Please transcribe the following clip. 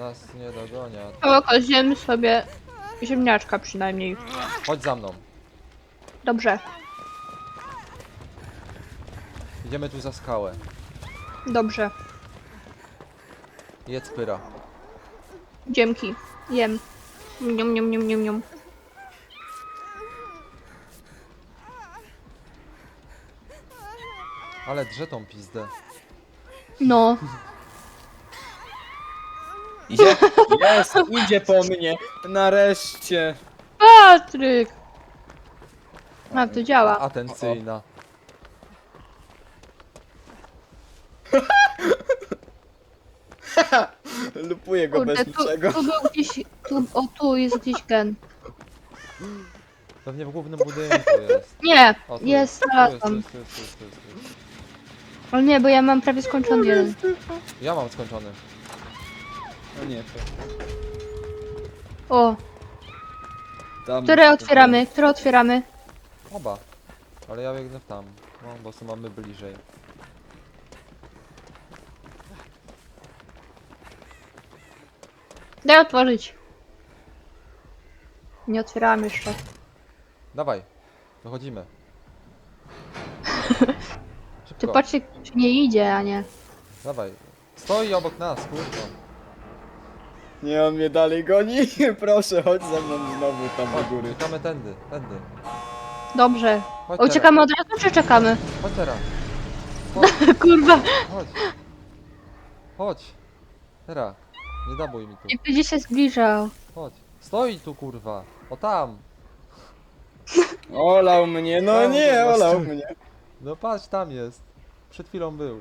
Nas nie dogonią. O, zjemy sobie ziemniaczka przynajmniej. Chodź za mną. Dobrze, Idziemy tu za skałę. dobrze. Jedz pyra. Dzięki. Jem. Nium, nium, nium, nium, nium. Ale drze tą pizdę. No, Idzie? Jest, idzie po mnie. Nareszcie. Patryk! A, to działa. Atencyjna. Lupuję go Kurde, bez tu, niczego. tu był gdzieś, tu, o tu jest gdzieś gen. Pewnie w głównym budynku jest. Nie, O, tu jest, Tu jest, tu znalazłam. jest, tu jest, tu jest, tu jest, tu jest. Ale nie, bo ja mam prawie skończony jeden. Ja mam skończony. No nie, to O, tam. które otwieramy? Które otwieramy? Oba. Ale ja biegnę tam. No, bo tu mamy bliżej. Daj otworzyć. Nie otwierałam jeszcze. Dawaj. Wychodzimy. Ty Szybko. patrz, czy nie idzie, a nie. Dawaj. Stoi obok nas, kurwa. Nie, on mnie dalej goni. Proszę, chodź ze mną znowu tam do góry. czekamy tędy, tędy. Dobrze. Chodź O, teraz. czekamy od razu, czy czekamy? Chodź teraz. Chodź, Kurwa, chodź. Chodź. Teraz. Nie dabuj mi tu. jak będzie się zbliżał. Chodź. Stoi tu, kurwa. O tam. Olał mnie, no Tam, nie, olał mnie. No patrz, tam jest. Przed chwilą był.